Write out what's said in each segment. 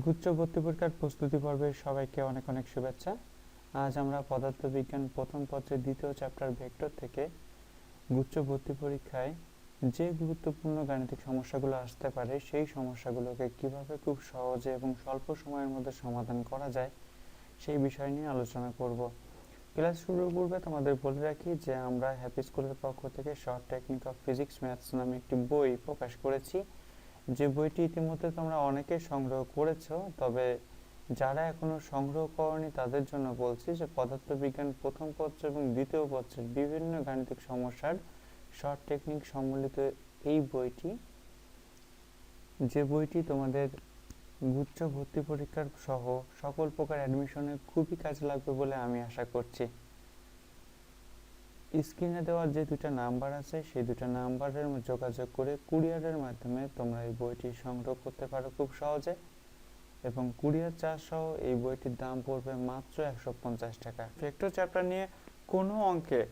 গুচ্ছ ভর্তি পরীক্ষার প্রস্তুতি পর্বে সবাইকে অনেক অনেক শুভেচ্ছা। আজ আমরা পদার্থবিজ্ঞান প্রথম পত্রের দ্বিতীয় চ্যাপ্টার ভেক্টর থেকে গুচ্ছ ভর্তি পরীক্ষায় যে গুরুত্বপূর্ণ গাণিতিক সমস্যাগুলো আসতে পারে, সেই সমস্যাগুলোকে কীভাবে খুব সহজে এবং স্বল্প সময়ের মধ্যে সমাধান করা যায়, সেই বিষয় নিয়ে আলোচনা করব। ক্লাস শুরুর পূর্বে তোমাদের বলে রাখি যে আমরা হ্যাপি স্কুলের পক্ষ থেকে short technique of physics maths নামে একটি বই প্রকাশ করেছি। যে বইটি ইতিমধ্যে তোমরা অনেকে সংগ্রহ করেছ, তবে যারা এখনও সংগ্রহ করনি তাদের জন্য বলছি যে পদার্থবিজ্ঞান প্রথম পত্র এবং দ্বিতীয় পত্রের বিভিন্ন গাণিতিক সমস্যার শর্ট টেকনিক সম্বলিত এই বইটি, যে বইটি তোমাদের গুচ্ছ ভর্তি পরীক্ষার সহ সকল প্রকার অ্যাডমিশনে খুবই কাজে লাগবে বলে আমি আশা করছি। স্ক্রিনে দেওয়া যে দুটো নাম্বার আছে, সেই দুটো নাম্বারের যোগাযোগ করে কুরিয়ারের মাধ্যমে তোমরা এই বইটি সংগ্রহ করতে পারো খুব সহজে। এবং কুরিয়ার চার্জ সহ এই বইটির দাম পড়বে মাত্র একশো পঞ্চাশ টাকা। ভেক্টর চ্যাপ্টার নিয়ে কোনো অঙ্কে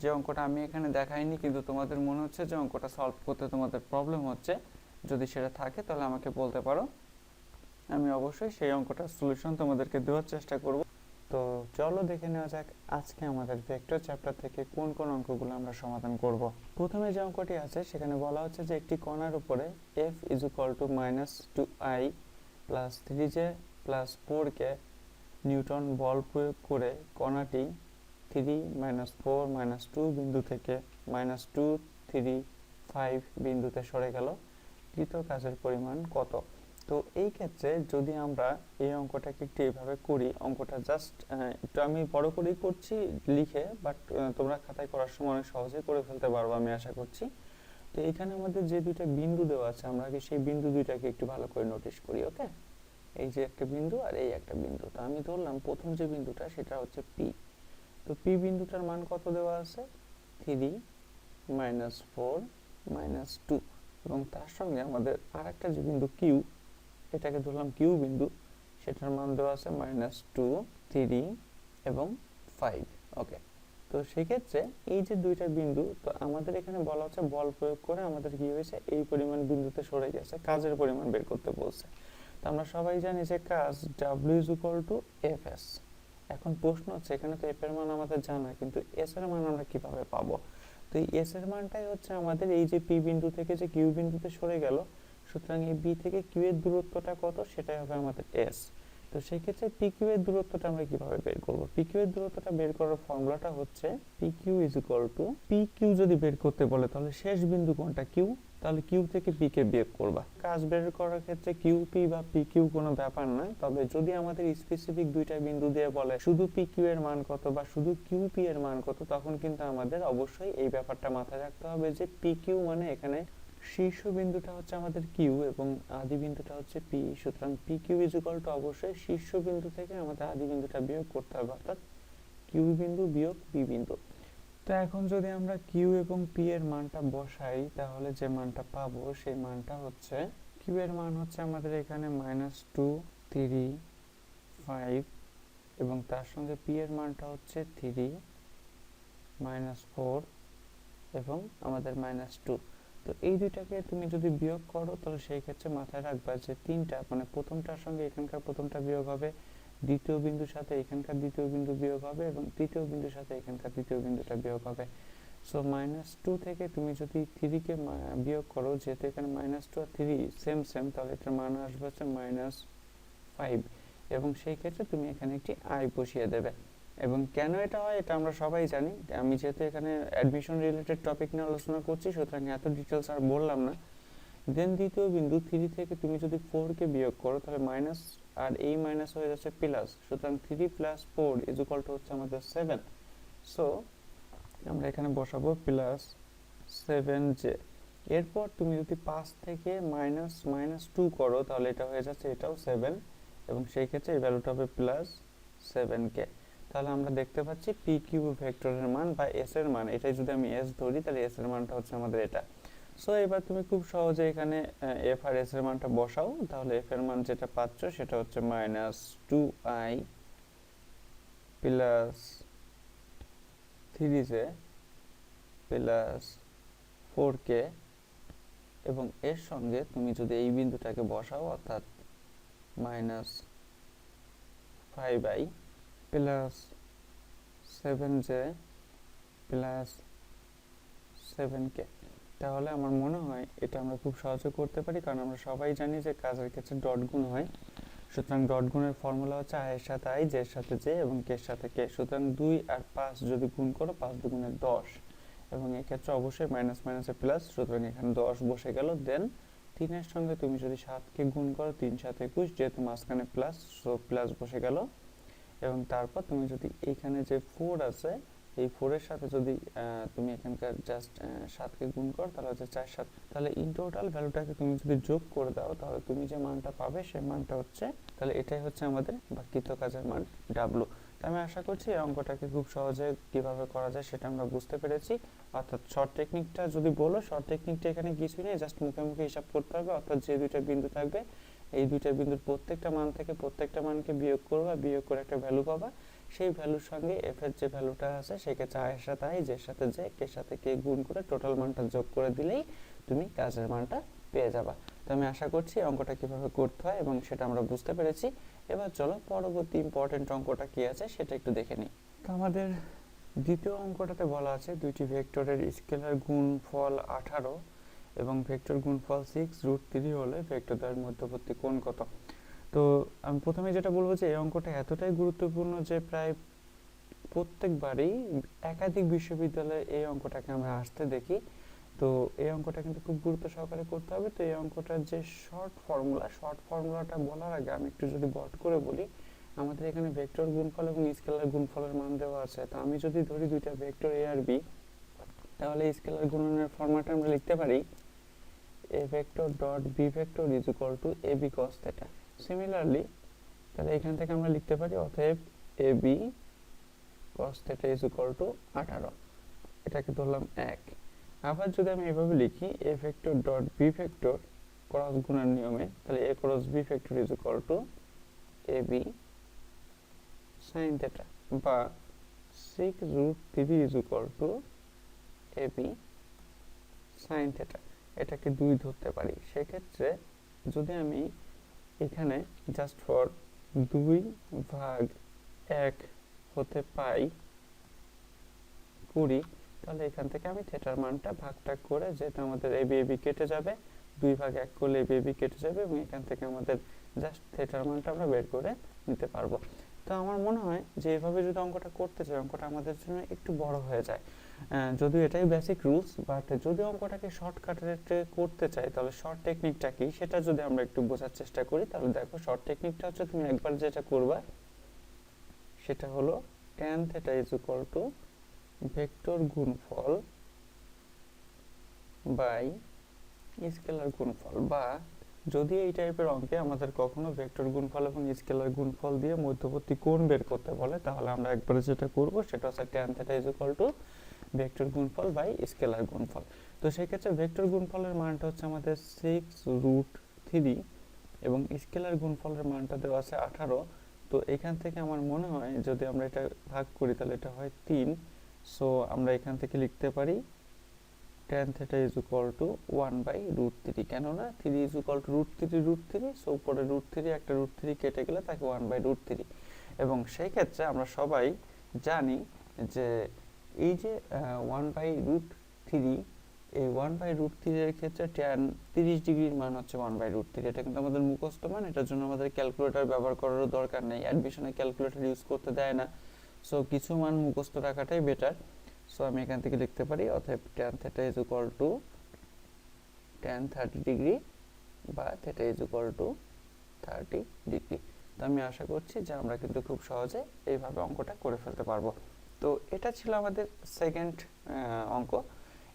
যে অঙ্কটা আমি এখানে দেখাইনি, কিন্তু তোমাদের মনে হচ্ছে যে অঙ্কটা সলভ করতে তোমাদের প্রবলেম হচ্ছে, যদি সেটা থাকে তাহলে আমাকে বলতে পারো। আমি অবশ্যই সেই অঙ্কটার সলিউশন তোমাদেরকে দেওয়ার চেষ্টা করব। তো চলো দেখে নেওয়া যাক আজকে আমাদের ভেক্টর চ্যাপ্টার থেকে কোন কোন অঙ্কগুলো আমরা সমাধান করব। প্রথমে যে অঙ্কটি আছে, সেখানে বলা হচ্ছে যে একটি কণার উপরে F is equal to minus two I plus three J plus four K newton বল প্রয়োগ করে কণাটি three minus four minus two বিন্দু থেকে মাইনাস টু থ্রি ফাইভ বিন্দুতে সরে গেল। কৃত কাজের পরিমাণ কত? তো এই ক্ষেত্রে যদি আমরা এই অঙ্কটাকে একটু এইভাবে করি, অঙ্কটা জাস্ট একটু আমি বড় করেই করছি লিখে বাট তোমরা খাতায় করার সময় অনেক সহজে করে ফেলতে পারব আমি আশা করছি। তো এখানে আমাদের যে দুইটা বিন্দু দেওয়া আছে, আমরা কি সেই বিন্দু দুইটাকে একটু ভালো করে নোটিশ করি ওকে এই যে একটা বিন্দু আর এই একটা বিন্দু। তো আমি ধরলাম প্রথম যে বিন্দুটা, সেটা হচ্ছে পি তো পি বিন্দুটার মান কত দেওয়া আছে? Three minus four minus two এবং তার সঙ্গে আমাদের আরেকটা যে বিন্দু কিউ এটাকে ধরলাম কিউ বিন্দু। সেটার মান দেওয়া আছে মাইনাস টু থ্রি এবং ফাইভ ওকে তো সেক্ষেত্রে এই যে দুইটা বিন্দু, তো আমাদের এখানে বলা হচ্ছে বল প্রয়োগ করে আমাদের কি হয়েছে? এই পরিমাণ বিন্দুতে সরে গেছে, কাজের পরিমাণ বের করতে বলছে। তো আমরা সবাই জানি যে কাজ W is equal to F S এখন প্রশ্ন হচ্ছে, এখানে তো এফ এর মান আমাদের জানা, কিন্তু এস এর মান আমরা কীভাবে পাবো? তো এই এস এর মানটাই হচ্ছে আমাদের এই যে পি বিন্দু থেকে যে কিউ বিন্দুতে সরে গেল সুতরাং এই বি থেকে কিউ এর দূরত্বটা কত? সেটাই হবে আমাদের এস তো সেই ক্ষেত্রে পি কিউ এর দূরত্বটা আমরা কীভাবে বের করব? পি কিউ এর দূরত্বটা বের করার ফর্মুলাটা হচ্ছে P Q is equal to P Q যদি বের করতে বলে, তাহলে শেষ বিন্দু কোনটা? কিউ তাহলে কিউ থেকে পি কে বিয়োগ করবা। কাজ বের করার ক্ষেত্রে কিউ পি বা পি কিউ কোনো ব্যাপার না তবে যদি আমাদের স্পেসিফিক দুইটা বিন্দু দিয়ে বলে শুধু পি কিউ এর মান কত বা শুধু কিউ পি এর মান কত, তখন কিন্তু আমাদের অবশ্যই এই ব্যাপারটা মাথায় রাখতে হবে যে পি কিউ মানে এখানে শীর্ষ বিন্দুটা হচ্ছে আমাদের কিউ এবং আদি বিন্দুটা হচ্ছে পি সুতরাং P Q is equal to অবশ্যই শীর্ষ বিন্দু থেকে আমাদের আদি বিন্দুটা বিয়োগ করতে হবে, অর্থাৎ কিউ বিন্দু বিয়োগ পি বিন্দু। তো এখন যদি আমরা কিউ এবং পি এর মানটা বসাই, তাহলে যে মানটা পাবো, সেই মানটা হচ্ছে কিউ এর মান হচ্ছে আমাদের এখানে মাইনাস টু থ্রি ফাইভ এবং তার সঙ্গে পি এর মানটা হচ্ছে থ্রি মাইনাস ফোর এবং আমাদের মাইনাস টু তো এই দুইটাকে তুমি যদি বিয়োগ করো, তাহলে সেই ক্ষেত্রে মাথায় রাখবা যে তিনটা মানে প্রথমটার সঙ্গে এখানকার প্রথমটা বিয়োগ হবে, দ্বিতীয় বিন্দুর সাথে এখানকার দ্বিতীয় বিন্দু বিয়োগ হবে এবং তৃতীয় বিন্দুর সাথে এখানকার তৃতীয় বিন্দুটা বিয়োগ হবে। সো মাইনাস টু থেকে তুমি যদি থ্রিকে বিয়োগ করো, যেহেতু এখানে মাইনাস টু আর থ্রি সেম সেম তাহলে এটার মান আসবে হচ্ছে মাইনাস ফাইভ এবং সেই ক্ষেত্রে তুমি এখানে একটি আই বসিয়ে দেবে। এবং কেন এটা হয় এটা আমরা সবাই জানি। আমি যেহেতু এখানে অ্যাডমিশন রিলেটেড টপিক নিয়ে আলোচনা করছি, সুতরাং এত ডিটেলস আর বললাম না। দেন দ্বিতীয় বিন্দু থ্রি থেকে তুমি যদি ফোরকে বিয়োগ করো, তাহলে মাইনাস আর এই মাইনাস হয়ে যাচ্ছে প্লাস সুতরাং three plus four is equal to হচ্ছে আমাদের সেভেন সো আমরা এখানে বসাবো প্লাস সেভেন জে এরপর তুমি যদি পাঁচ থেকে মাইনাস মাইনাস টু করো, তাহলে এটা হয়ে যাচ্ছে এটাও সেভেন এবং সেই ক্ষেত্রে এই ভ্যালুটা হবে প্লাস সেভেন কে তাহলে আমরা দেখতে পাচ্ছি পি কিউ ভেক্টরের মান বা এস এর মান। এটাই যদি আমি এস ধরি, তাহলে এস এর মানটা হচ্ছে আমাদের এটা। সো এবার তুমি খুব সহজে এখানে এফ আর এস এর মানটা বসাও। তাহলে এফ এর মান যেটা পাচ্ছ, সেটা হচ্ছে minus two I plus three J plus four K এবং এর সঙ্গে তুমি যদি এই বিন্দুটাকে বসাও, অর্থাৎ minus five I plus seven J plus seven K তাহলে আমার মনে হয় এটা আমরা খুব সহজে করতে পারি, কারণ আমরা সবাই জানি যে কাজের ক্ষেত্রে ডট গুণ হয়। সুতরাং ডট গুণের ফর্মুলা হচ্ছে আই এর সাথে আই জে এর সাথে জে এবং কে এর সাথে কে সুতরাং দুই আর পাঁচ যদি গুণ করো, পাঁচ দুগুণে দশ। এবং এক্ষেত্রে অবশ্যই মাইনাস মাইনাসে প্লাস সুতরাং এখানে দশ বসে গেল। দেন তিনের সঙ্গে তুমি যদি সাতকে গুণ করো, তিন, সাত, একুশ, যেহেতু মাঝখানে প্লাস সো প্লাস বসে গেল। এবং তারপর তুমি যদি এখানে যে ফোর আছে, এই ফোরের সাথে যদি তুমি এখানকার জাস্ট সাতকে গুণ করো, তাহলে হচ্ছে চার সাত। তাহলে ইন টোটাল ভ্যালুটাকে তুমি যদি যোগ করে দাও, তাহলে তুমি যে মানটা পাবে, সেই মানটা হচ্ছে, তাহলে এটাই হচ্ছে আমাদের বাকিত কাজের মান ডাব্লু আমি আশা করছি এই অঙ্কটাকে খুব সহজে কীভাবে করা যায় সেটা আমরা বুঝতে পেরেছি। অর্থাৎ শর্ট টেকনিকটা যদি বলো শর্ট টেকনিকটা এখানে কিছুই নেই জাস্ট মুখে মুখে হিসাব করতে হবে, অর্থাৎ যে দুইটা বিন্দু থাকবে এই দুইটা বিন্দুর প্রত্যেকটা মান থেকে প্রত্যেকটা মানকে বিয়োগ করবা, বিয়োগ করে একটা ভ্যালু পাবা। সেই ভ্যালুর সঙ্গে এফ এর যে ভ্যালুটা আছে, সেক্ষেত্রে আয়ের সাথে আই জের সাথে জে কে সাথে কে গুণ করে টোটাল মানটা যোগ করে দিলেই তুমি কাজের মানটা পেয়ে যাবা। তো আমি আশা করছি অঙ্কটা কীভাবে করতে হয় এবং সেটা আমরা বুঝতে পেরেছি। এবার চলো পরবর্তী ইম্পর্টেন্ট অঙ্কটা কি আছে সেটা একটু দেখে নিই। তো আমাদের দ্বিতীয় অঙ্কটাতে বলা আছে দুইটি ভেক্টরের স্কেলার গুণফল আঠারো। এবং ভেক্টর গুণফল সিক্স রুট থ্রি হলে ভেক্টরদের মধ্যবর্তী কোণ কত? তো আমি প্রথমে যেটা বলব যে এই অঙ্কটা এতটাই গুরুত্বপূর্ণ যে প্রায় প্রত্যেকবারই একাধিক বিশ্ববিদ্যালয়ে এই অঙ্কটাকে আমরা আসতে দেখি। তো এই অঙ্কটা কিন্তু খুব গুরুত্ব সহকারে করতে হবে। তো এই অঙ্কটার যে শর্ট ফর্মুলা শর্ট ফর্মুলাটা বলার আগে আমি একটু যদি বট করে বলি, আমাদের এখানে ভেক্টর গুণফল এবং স্কেলার গুণফলের মান দেওয়া আছে। তো আমি যদি ধরি দুইটা ভেক্টর এ আর বি তাহলে স্কেলার গুণনের ফর্মাটে আমরা লিখতে পারি vector dot B vector is equal to A B cos theta similarly তাহলে এখান থেকে আমরা লিখতে পারি, অতএব B cos theta is equal to আঠারো। এটাকে ধরলাম এক। আবার যদি আমি এভাবে লিখি A vector dot B vector cross গুণের নিয়মে, তাহলে cross B vector is equal to A B sine theta বা six root three is equal to A B sine theta এটাকে দুই ধরতে পারি। সেক্ষেত্রে যদি আমি এখানে জাস্ট ফর দুই ভাগ এক হতে পাই কুড়ি, তাহলে এখান থেকে আমি থিটার মানটা ভাগটা করে যেহেতু আমাদের এ বি এ বি কেটে যাবে, দুই ভাগ এক করলে এ বি কেটে যাবে এবং এখান থেকে আমাদের জাস্ট থিটার মানটা আমরা বের করে নিতে পারব। তো আমার মনে হয় যে এভাবে যদি অঙ্কটা করতে চাই অঙ্কটা আমাদের জন্য একটু বড় হয়ে যায়। যদিও এটাই বেসিক রুলস বাট যদি অঙ্কটাকে শর্টকাটে করতে চাই, তাহলে শর্ট টেকনিকটা কি? সেটা যদি আমরা একটু বোঝার চেষ্টা করি, তাহলে দেখো শর্ট টেকনিকটা হচ্ছে তুমি একবার যেটা করবা, সেটা হলো tan theta is equal to vector গুণফল বাই স্কেলার গুণফল, বা যদি এই টাইপের অঙ্কে আমাদের কখনো ভেক্টর গুণফল এবং স্কেলার গুণফল দিয়ে মধ্যবর্তী কোণ বের করতে বলে, তাহলে আমরা একবারে যেটা করব, সেটা হচ্ছে tan theta is equal to vector গুণফল বাই স্কেলার গুণফল। তো সেক্ষেত্রে ভেক্টর গুণফলের মানটা হচ্ছে আমাদের সিক্স রুট থ্রি এবং স্কেলার গুণফলের মানটা দেওয়া আছে আঠারো। তো এখান থেকে আমার মনে হয় যদি আমরা এটা ভাগ করি তাহলে এটা হয় তিন। সো আমরা এখান থেকে লিখতে পারি tan theta is equal to 1 by root 3 কেননা 3 is equal to root 3 root 3 so উপরে root 3 একটা root 3 কেটে গেলে তাকে 1 by root 3 এবং সেই ক্ষেত্রে আমরা সবাই জানি যে এই যে ওয়ান বাই রুট থ্রি এই ওয়ান বাই রুট থ্রি এর ক্ষেত্রে ট্যান তিরিশ ডিগ্রির মান হচ্ছে ওয়ান বাই রুট থ্রি এটা কিন্তু আমাদের মুখস্থ মান, এটার জন্য আমাদের ক্যালকুলেটর ব্যবহার করারও দরকার নেই। অ্যাডমিশনে ক্যালকুলেটর ইউজ করতে দেয় না। সো কিছু মান মুখস্থ রাখাটাই বেটার সো আমি এখান থেকে লিখতে পারি, অতএব tan theta is equal to tan thirty degree বা theta is equal to thirty degree তো আমি আশা করছি যে আমরা কিন্তু খুব সহজে এইভাবে অঙ্কটা করে ফেলতে পারব। তো এটা ছিল আমাদের সেকেন্ড অঙ্ক।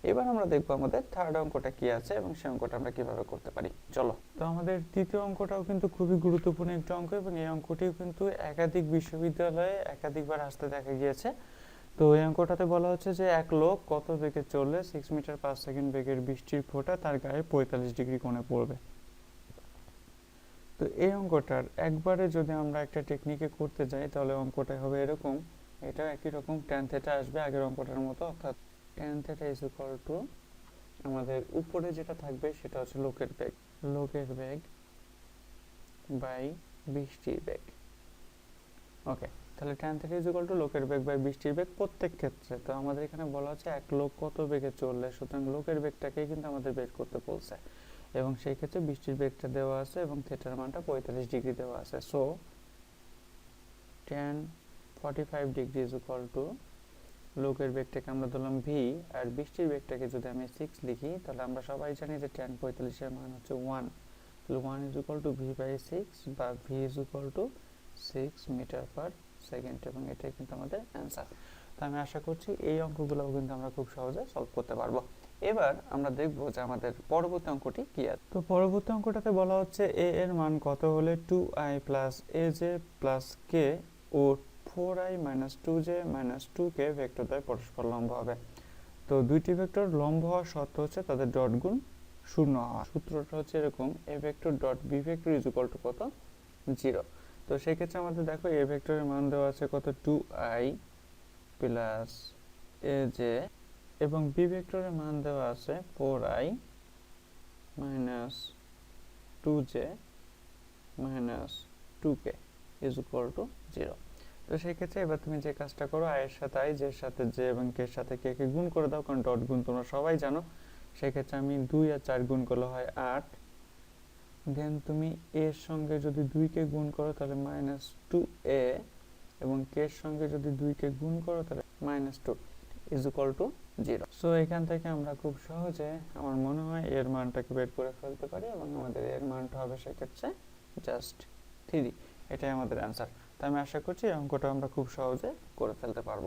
এবার আমরা দেখব আমাদের থার্ড অঙ্কটা কি আছে এবং সেই অঙ্কটা আমরা কীভাবে করতে পারি। চলো। তো আমাদের তৃতীয় অঙ্কটাও কিন্তু খুবই গুরুত্বপূর্ণ একটি অঙ্ক এবং এই অঙ্কটিও কিন্তু একাধিক বিশ্ববিদ্যালয়ে একাধিকবার আসতে দেখা গিয়েছে। তো এই অঙ্কটাতে বলা হচ্ছে যে এক লোক কত বেগে চললে সিক্স মিটার পার সেকেন্ড বেগের বৃষ্টির ফোঁটা তার গায়ে পঁয়তাল্লিশ ডিগ্রি কোণে পড়বে। তো এই অঙ্কটার একবারে যদি আমরা একটা টেকনিকে করতে যাই তাহলে অঙ্কটা হবে এরকম। এটা একই রকম ট্যান থেটা আসবে আগের অঙ্কটার মতো, অর্থাৎ tan theta is equal to আমাদের উপরে যেটা থাকবে সেটা হচ্ছে লোকের বেগ। লোকের বেগ বাই বৃষ্টির বেগ। ওকে তাহলে tan theta is equal to লোকের বেগ বাই বৃষ্টির বেগ প্রত্যেক ক্ষেত্রে। তো আমাদের এখানে বলা হচ্ছে এক লোক কত বেগে চললে, সুতরাং লোকের বেগটাকেই কিন্তু আমাদের বের করতে বলছে। এবং সেই ক্ষেত্রে বৃষ্টির বেগটা দেওয়া আছে এবং থিটার মানটা পঁয়তাল্লিশ ডিগ্রি দেওয়া আছে। So tan forty five degree is equal to লোকের বেগটাকে আমরা ধরলাম ভি আর বৃষ্টির বেগটাকে যদি আমি সিক্স লিখি, তাহলে আমরা সবাই জানি যে ট্যান পঁয়তাল্লিশের মান হচ্ছে ওয়ান তাহলে one is equal to V by six বা V is equal to six metre per second এবং এটাই কিন্তু আমাদের অ্যান্সার তো আমি আশা করছি এই অঙ্কগুলোও কিন্তু আমরা খুব সহজে সলভ করতে পারব। এবার আমরা দেখব যে আমাদের পরবর্তী অঙ্কটি কি আছে। তো পরবর্তী অঙ্কটাতে বলা হচ্ছে এ এর মান কত হলে two I plus A J plus K O four I minus two J minus two K vector দ্বয় পরস্পর লম্ব হবে। তো দুইটি ভেক্টর লম্ব হওয়ার শর্ত হচ্ছে তাদের ডট গুণ শূন্য হওয়া। সূত্রটা হচ্ছে এরকম A vector dot B vector is equal to কত? জিরো তো সেক্ষেত্রে আমাদের দেখো এ ভেক্টরের মান দেওয়া আছে কত? Two I plus A J এবং বি ভেক্টরের মান দেওয়া আছে four I minus two J minus two K is equal to zero তো সেই ক্ষেত্রে এবার তুমি যে কাজটা করো, আয়ের সাথে আই জের সাথে, জে এবং কে সাথে কে কে গুণ করে দাও, কারণ ডট গুণ তোমরা সবাই জানো সেক্ষেত্রে আমি দুই আর চার গুণ করলে হয় আট। দেন তুমি এর সঙ্গে যদি দুইকে গুণ করো, তাহলে মাইনাস টু এ এবং কে সঙ্গে যদি দুইকে গুণ করো, তাহলে minus two is equal to zero so এখান থেকে আমরা খুব সহজে আমার মনে হয় এর মানটাকে বের করে ফেলতে পারি এবং আমাদের এর মানটা হবে সেক্ষেত্রে জাস্ট থ্রি এটাই আমাদের অ্যান্সার তো আমি আশা করছি এই অঙ্কটা আমরা খুব সহজে করে ফেলতে পারব।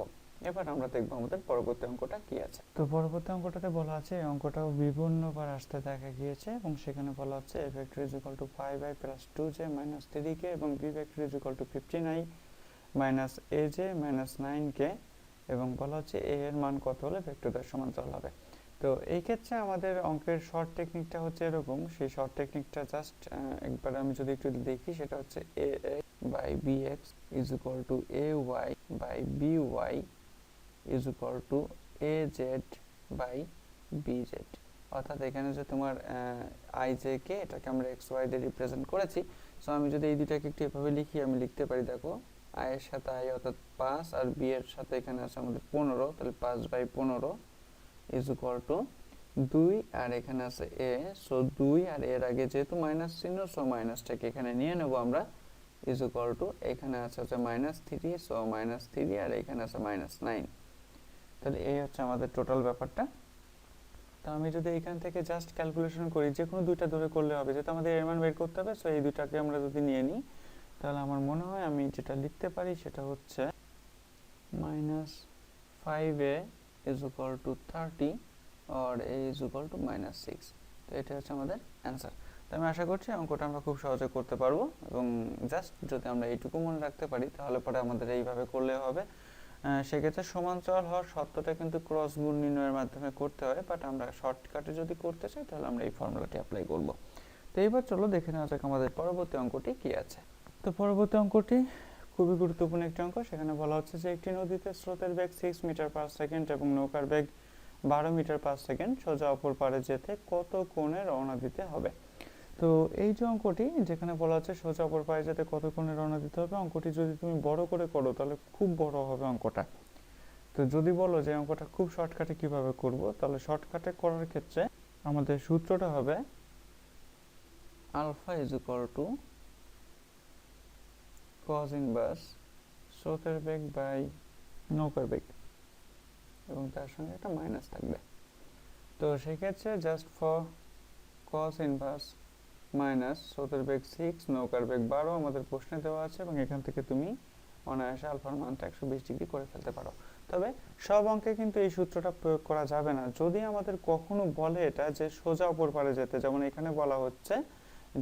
এবার আমরা দেখব আমাদের পরবর্তী অঙ্কটা কি আছে। তো পরবর্তী অঙ্কটাতে বলা আছে, এই অঙ্কটাও বিভিন্নবার আসতে দেখা গিয়েছে এবং সেখানে বলা হচ্ছে A vector is equal to five I plus two J minus three K এবং B vector is equal to fifteen I minus A J minus nine K এবং বলা হচ্ছে এ এর মান কত হলে ভেক্টরদের সমান্তরাল হবে। তো এই ক্ষেত্রে আমাদের অঙ্কের শর্ট টেকনিকটা হচ্ছে এরকম, সেই শর্ট টেকনিকটা জাস্ট একবার আমি যদি একটু দেখি সেটা হচ্ছে A two A Y by B Y is equal to A Z by B Z অর্থাৎ এখানে যে তোমার আই জে কে এটাকে আমরা এক্স ওয়াই দিয়ে রিপ্রেজেন্ট করেছি। সো আমি যদি এই দুটাকে একটু এভাবে লিখি, আমি লিখতে পারি, দেখো আই এর সাথে আই অর্থাৎ পাঁচ আর বি এর সাথে এখানে আছে আমাদের পনেরো, তাহলে পাঁচ বাই পনেরো ইজ ইকুয়াল টু দুই আর এখানে আছে এ সো দুই আর এর আগে যেহেতু মাইনাস চিহ্ন সো মাইনাসটাকে এখানে নিয়ে নেব আমরা ইজ ইকুয়াল টু এখানে আছে হচ্ছে minus three so minus three আর এখানে আছে মাইনাস নাইন তাহলে এই হচ্ছে আমাদের টোটাল ব্যাপারটা। তো আমি যদি এখান থেকে জাস্ট ক্যালকুলেশন করি যে কোনো দুইটা ধরে করলে হবে। যেহেতু আমাদের এর মান বের করতে হবে সো এই দুটাকে আমরা যদি নিয়ে নিই, তাহলে আমার মনে হয় আমি যেটা লিখতে পারি সেটা হচ্ছে minus five A is equal to thirty R A is equal to minus six তো এটা হচ্ছে আমাদের অ্যান্সার তো আমি আশা করছি অঙ্কটা আমরা খুব সহজে করতে পারব এবং জাস্ট যদি আমরা এইটুকু মনে রাখতে পারি, তাহলে পরে আমাদের এইভাবে করলে হবে। সেক্ষেত্রে সমান্তরাল হওয়ার সত্যটা কিন্তু ক্রস গুণ নির্ণয়ের মাধ্যমে করতে হয় বাট আমরা শর্টকাটে যদি করতে চাই, তাহলে আমরা এই ফর্মুলাটি অ্যাপ্লাই করব। তো এইবার চলো দেখে নেওয়া যাক আমাদের পরবর্তী অঙ্কটি কি আছে। তো পরবর্তী অঙ্কটি খুবই গুরুত্বপূর্ণ একটি অঙ্ক, সেখানে বলা হচ্ছে যে একটি নদীতে স্রোতের বেগ সিক্স মিটার পার সেকেন্ড এবং নৌকার বেগ বারো মিটার পার সেকেন্ড সোজা অপর পারে যেতে কত কোণে রওনা দিতে হবে? তো এই যে অঙ্কটি, যেখানে বলা হচ্ছে সোজা অপর পায়ে যেতে কত কোণে রওনা দিতে হবে, অঙ্কটি যদি তুমি বড় করে করো, তাহলে খুব বড় হবে অঙ্কটা। তো যদি বলো যে অঙ্কটা খুব শর্টকাটে কীভাবে করব, তাহলে শর্টকাটে করার ক্ষেত্রে আমাদের সূত্রটা হবে alpha is equal to cos inverse স্রোতের বেগ বাই নৌকার বেগ, এবং তার সঙ্গে একটা মাইনাস থাকবে। তো সেক্ষেত্রে just for cos inverse minus স্রোতের বেগ সিক্স নৌকার বেগ বারো আমাদের প্রশ্নে দেওয়া আছে এবং এখান থেকে তুমি অনায়াসে আলফার মানটা একশো বিশ ডিগ্রি করে ফেলতে পারো। তবে সব অঙ্কে কিন্তু এই সূত্রটা প্রয়োগ করা যাবে না। যদি আমাদের কখনো বলে এটা যে সোজা অপর পারে যেতে, যেমন এখানে বলা হচ্ছে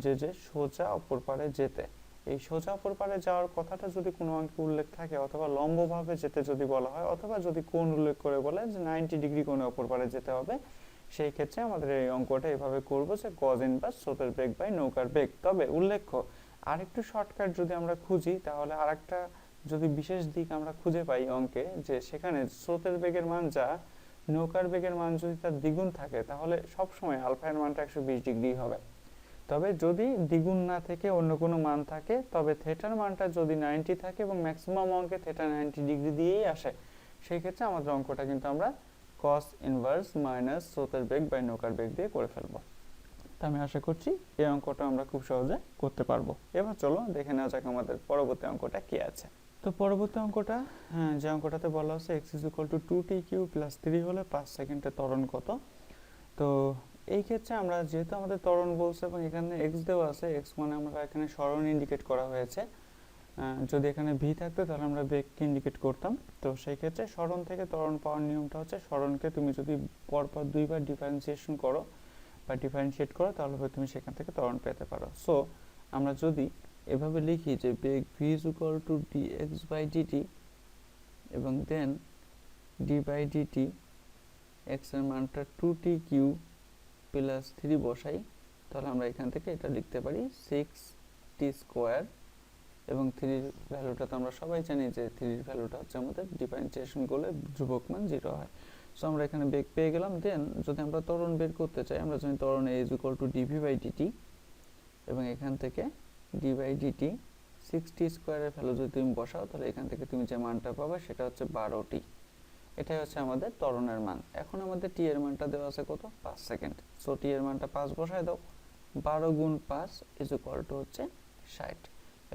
যে যে সোজা অপর পারে যেতে। এই সোজা অপর পারে যাওয়ার কথাটা যদি কোনো অঙ্কে উল্লেখ থাকে অথবা লম্বভাবে যেতে যদি বলা হয়, অথবা যদি কোন উল্লেখ করে বলে যে নাইনটি ডিগ্রি কোণে অপর পারে যেতে হবে সেই ক্ষেত্রে আমাদের এই অঙ্কটা এভাবে করব যে কজ ইনভার্স স্রোতের বেগ বাই নৌকার বেগ তবে উল্লেখ্য, আরেকটু শর্টকাট যদি আমরা খুঁজি, তাহলে আরেকটা যদি বিশেষ দিক আমরা খুঁজে পাই অঙ্কে, যে সেখানে স্রোতের বেগের মান যা, নৌকার বেগের মান যদি তার দ্বিগুণ থাকে, তাহলে সব সময় আলফা এর মানটা একশো বিশ ডিগ্রি হবে। তবে যদি দ্বিগুণ না থেকে অন্য কোনো মান থাকে, তবে থেটার মানটা যদি নাইনটি থাকে এবং ম্যাক্সিমাম অঙ্কে থেটা নাইনটি ডিগ্রি দিয়েই আসে, সেই ক্ষেত্রে আমাদের অঙ্কটা কিন্তু আমরা কস ইনভার্স মাইনাস স্রোতের বেগ বাই নৌকার বেগ দিয়ে করে ফেলব। তা আমি আশা করছি এই অঙ্কটা আমরা খুব সহজে করতে পারব। এবার চলো দেখে নেওয়া যাক আমাদের পরবর্তী অঙ্কটা কি আছে। তো পরবর্তী অঙ্কটা হ্যাঁ যে অঙ্কটাতে বলা হচ্ছে X is equal to two T Q plus three হলে পাঁচ সেকেন্ডে ত্বরণ কত? তো এই ক্ষেত্রে আমরা যেহেতু আমাদের ত্বরণ বলছে এবং এখানে এক্স দেওয়া আছে এক্স মানে আমরা এখানে সরণ ইন্ডিকেট করা হয়েছে। যদি এখানে ভি থাকতো, তাহলে আমরা বেগকে ইন্ডিকেট করতাম। তো সেই ক্ষেত্রে সরণ থেকে ত্বরণ পাওয়ার নিয়মটা হচ্ছে সরণকে তুমি যদি পরপর দুইবার ডিফারেন্সিয়েশন করো বা ডিফারেন্সিয়েট করো, তাহলে তুমি সেখান থেকে ত্বরণ পেতে পারো। সো আমরা যদি এভাবে লিখি যে বেগ V is equal to D X by DT এবং দেন ডি বাই ডিটি এক্সের মানটা two T Q plus three বসাই, তাহলে আমরা এখান থেকে এটা লিখতে পারি সিক্স টি স্কোয়ার এবং থ্রির ভ্যালুটা তো আমরা সবাই জানি যে থ্রির ভ্যালুটা হচ্ছে আমাদের ডিফারেন্সিয়েশন করলে ধ্রুবক মান জিরো হয়। সো আমরা এখানে বেগ পেয়ে গেলাম। দেন যদি আমরা ত্বরণ বের করতে চাই, আমরা জানি ত্বরণ is equal to DV by DT এবং এখান থেকে ডি বাই ডিটি সিক্সটি স্কোয়ারের ভ্যালু যদি তুমি বসাও, তাহলে এখান থেকে তুমি যে মানটা পাবে সেটা হচ্ছে বারোটি এটাই হচ্ছে আমাদের ত্বরণের মান। এখন আমাদের টি এর মানটা দেওয়া আছে কত? পাঁচ সেকেন্ড সো টি এর মানটা পাঁচ বসায় দাও। বারো গুণ পাঁচ ইজ ইকুয়াল টু হচ্ছে ষাট।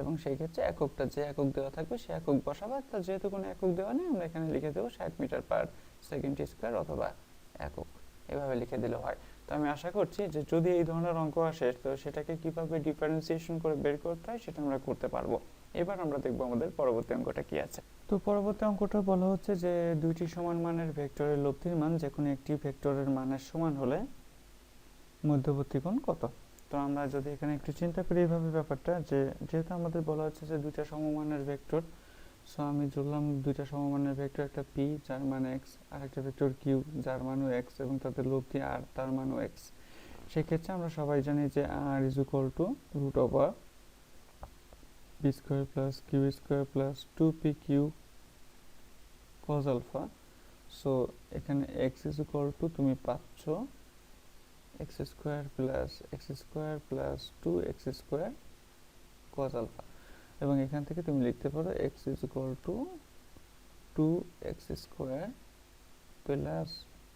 এবং সেই ক্ষেত্রে এককটা যে একক দেওয়া থাকবে, সে একক বসাবে। তার যেহেতু কোনো একক দেওয়া নেই, আমরা এখানে লিখে দেবো ষাট মিটার পার সেকেন্ড স্কোয়ার অথবা একক। এভাবে লিখে দিলে হয়। তো আমি আশা করছি যে যদি এই ধরনের অঙ্ক আসে, তো সেটাকে কীভাবে ডিফারেন্সিয়েশন করে বের করতে হয় সেটা আমরা করতে পারব। এবার আমরা দেখব আমাদের পরবর্তী অঙ্কটা কি আছে। তো পরবর্তী অঙ্কটা বলা হচ্ছে যে দুইটি সমান মানের ভেক্টরের লব্ধির মান যে কোনো একটি ভেক্টরের মানের সমান হলে মধ্যবর্তী কোণ কত? তো আমরা যদি এখানে একটু চিন্তা করি এইভাবে ব্যাপারটা, যে যেহেতু আমাদের বলা হচ্ছে যে দুইটা সমমানের ভেক্টর সো আমি ধরলাম দুইটা সমমানের ভেক্টর, একটা পি যার মান এক্স আর একটা ভেক্টর কিউ যার মানও এক্স এবং তাদের লব্ধি আর তার মানও এক্স সেক্ষেত্রে আমরা সবাই জানি যে R is equal to root over B square plus Q square plus two P Q cos alpha so এখানে এক্স ইজ ইকুয়াল টু তুমি পাচ্ছ X square plus X square plus two X square cos alpha. এবং এখান থেকে তুমি লিখতে পারো X is equal to two X square plus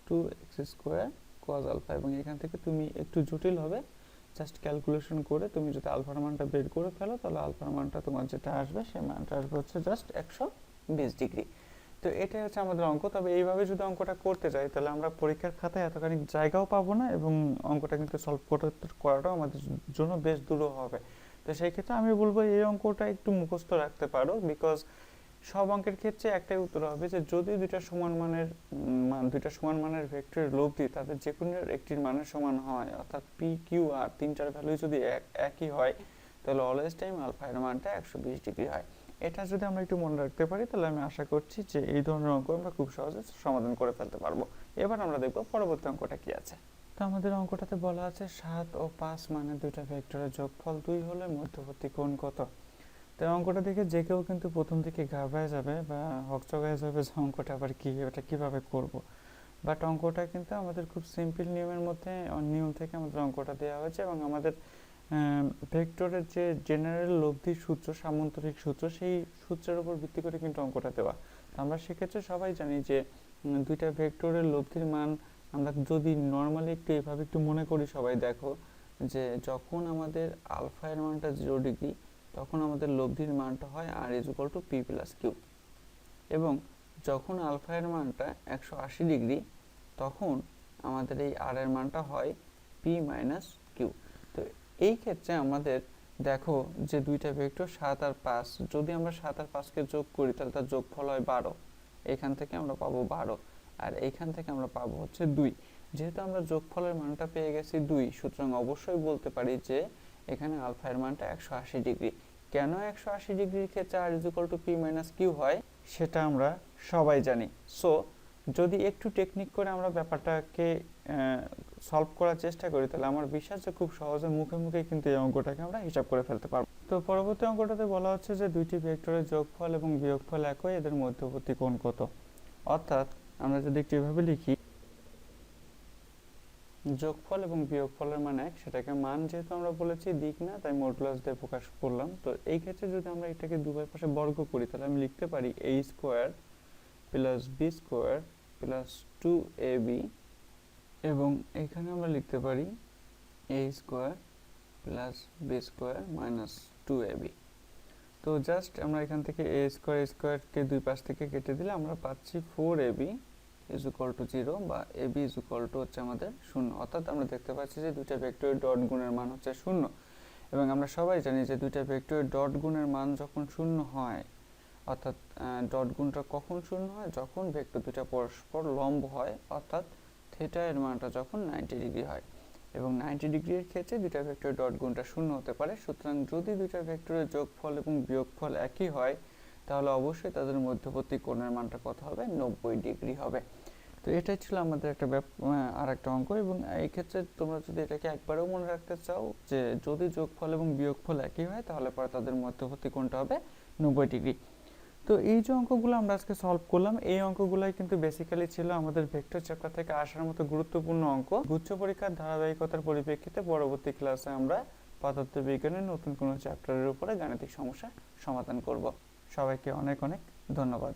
two X square cos alpha. এবং এখান থেকে তুমি একটু জটিল হবে জাস্ট ক্যালকুলেশন করে তুমি যদি আলফার মানটা বের করে ফেলো, তাহলে আলফার মানটা তোমার যেটা আসবে সেই মানটা আসবে হচ্ছে জাস্ট একশো বিশ ডিগ্রি তো এটাই হচ্ছে আমাদের অঙ্ক। তবে এইভাবে যদি অঙ্কটা করতে যাই, তাহলে আমরা পরীক্ষার খাতায় এতখানি জায়গাও পাবো না এবং অঙ্কটা কিন্তু সলভ করাটাও আমাদের জন্য বেশ দূরও হবে। তো সেই ক্ষেত্রে আমি বলব এই অঙ্কটা একটু মুখস্থ রাখতে পারো বিকজ সব অঙ্কের ক্ষেত্রে একটাই উত্তর হবে যে যদি দুইটা সমান মানের মান দুইটা সমান মানের ভেক্টরের লব্ধি তাদের যে কোনো একটির মানের সমান হয়। অর্থাৎ পি কিউ আর তিনটার ভ্যালু যদি এক, একই হয়, তাহলে অলওয়েজ টাইম আলফা এর মানটা একশো বিশ ডিগ্রি হয়। এটা যদি আমরা একটু মনে রাখতে পারি, তাহলে আমি আশা করছি যে এই ধরনের অঙ্ক আমরা খুব সহজে সমাধান করে ফেলতে পারব। এবার আমরা দেখব পরবর্তী অঙ্কটা কি আছে। তো আমাদের অঙ্কটাতে বলা আছে সাত ও পাঁচ মানে দুইটা ভেক্টরের যোগফল দুই হলে মধ্যবর্তী কোণ কত? তো অঙ্কটা দেখে যে কেউ কিন্তু প্রথম দিকে ঘাবড়ায় যাবে বা হকচকায় যাবে যে অঙ্কটা আবার কি, এটা কীভাবে করব। বাট অঙ্কটা কিন্তু আমাদের খুব সিম্পল নিয়মের মধ্যে, নিয়ম থেকে আমাদের অঙ্কটা দেওয়া হয়েছে এবং আমাদের ভেক্টরের যে জেনারেল লব্ধি সূত্র, সামান্তরিক সূত্র, সেই সূত্রের উপর ভিত্তি করে কিন্তু অঙ্কটা দেওয়া। আমরা সেক্ষেত্রে সবাই জানি যে দুইটা ভেক্টরের লব্ধির মান আমরা যদি নর্মালি একটু এভাবে একটু মনে করি সবাই, দেখো যে যখন আমাদের আলফা এর মানটা জিরো ডিগ্রি তখন আমাদের লব্ধির মানটা হয় R is equal to P plus Q এবং যখন আলফা এর মানটা একশো আশি ডিগ্রি তখন আমাদের এই আর এর মানটা হয় পি মাইনাস কিউ এই ক্ষেত্রে আমাদের দেখো যে দুইটা ভেক্টর সাত আর পাঁচ, যদি আমরা সাত আর পাঁচকে যোগ করি, তাহলে তার যোগফল হয় বারো। এখান থেকে আমরা পাবো বারো। আর এইখান থেকে আমরা পাবো হচ্ছে দুই। যেহেতু আমরা যোগফলের মানটা পেয়ে গেছি দুই, সুতরাং অবশ্যই বলতে পারি যে এখানে আলফা এর মানটা একশো আশি ডিগ্রি। কেন একশো আশি ডিগ্রির ক্ষেত্রে R is equal to P minus Q হয়? সেটা আমরা সবাই জানি। সো যদি একটু টেকনিক করে আমরা ব্যাপারটাকে সলভ করার চেষ্টা করি, তাহলে আমার বিশ্বাস যে খুব সহজে মুখে মুখে কিন্তু এই অঙ্কটাকে আমরা হিসাব করে ফেলতে পারব। তো পরবর্তী অঙ্কটাতে বলা হচ্ছে যে দুইটি ভেক্টরের যোগফল এবং বিয়োগফল একই, এদের মধ্যবর্তী কোণ কত? অর্থাৎ আমরা যদি একটু এভাবে লিখি, যোগফল এবং বিয়োগফলের মান এক, সেটাকে মান যেহেতু আমরা বলেছি দিক না, তাই মডুলাস দিয়ে প্রকাশ করলাম। তো এই ক্ষেত্রে যদি আমরা এটাকে দুবার পাশে বর্গ করি, তাহলে আমি লিখতে পারি A square plus B square plus two A B এবং এখানে আমরা লিখতে পারি A square plus B square minus two A B তো জাস্ট আমরা এখান থেকে এ স্কোয়ার স্কোয়ারকে দুই পাশ থেকে কেটে দিলে আমরা পাচ্ছি four A B is equal to zero বা A B is equal to হচ্ছে আমাদের শূন্য। অর্থাৎ আমরা দেখতে পাচ্ছি যে দুইটা ভেক্টরের ডট গুণের মান হচ্ছে শূন্য। এবং আমরা সবাই জানি যে দুইটা ভেক্টরের ডট গুণের মান যখন শূন্য হয়, অর্থাৎ ডট গুণটা কখন শূন্য হয়? যখন ভেক্টর দুটা পরস্পর লম্ব হয়, অর্থাৎ থিটা এর মানটা যখন নাইনটি ডিগ্রি হয় এবং নাইনটি ডিগ্রির ক্ষেত্রে দুইটা ভেক্টরের ডট গুণটা শূন্য হতে পারে, সুতরাং যদি দুইটা ভেক্টরের যোগফল এবং বিয়োগফল একই হয়, তাহলে অবশ্যই তাদের মধ্যবর্তী কোণের মানটা কত হবে? নব্বই ডিগ্রি হবে। তো এটাই ছিল আমাদের একটা আর একটা অঙ্ক এবং এই ক্ষেত্রে তোমরা যদি এটাকে একবারেও মনে রাখতে চাও যে যদি যোগফল এবং বিয়োগফল একই হয়, তাহলে পরে তাদের মধ্যবর্তী কোণটা হবে নব্বই ডিগ্রি তো এই যে অঙ্কগুলো আমরা আজকে সলভ করলাম, এই অঙ্কগুলাই কিন্তু বেসিক্যালি ছিল আমাদের ভেক্টর চ্যাপ্টার থেকে আসার মতো গুরুত্বপূর্ণ অঙ্ক। গুচ্ছ পরীক্ষার ধারাবাহিকতার পরিপ্রেক্ষিতে পরবর্তী ক্লাসে আমরা পদার্থবিজ্ঞানের নতুন কোনো চ্যাপ্টারের উপরে গাণিতিক সমস্যা সমাধান করব। সবাইকে অনেক অনেক ধন্যবাদ।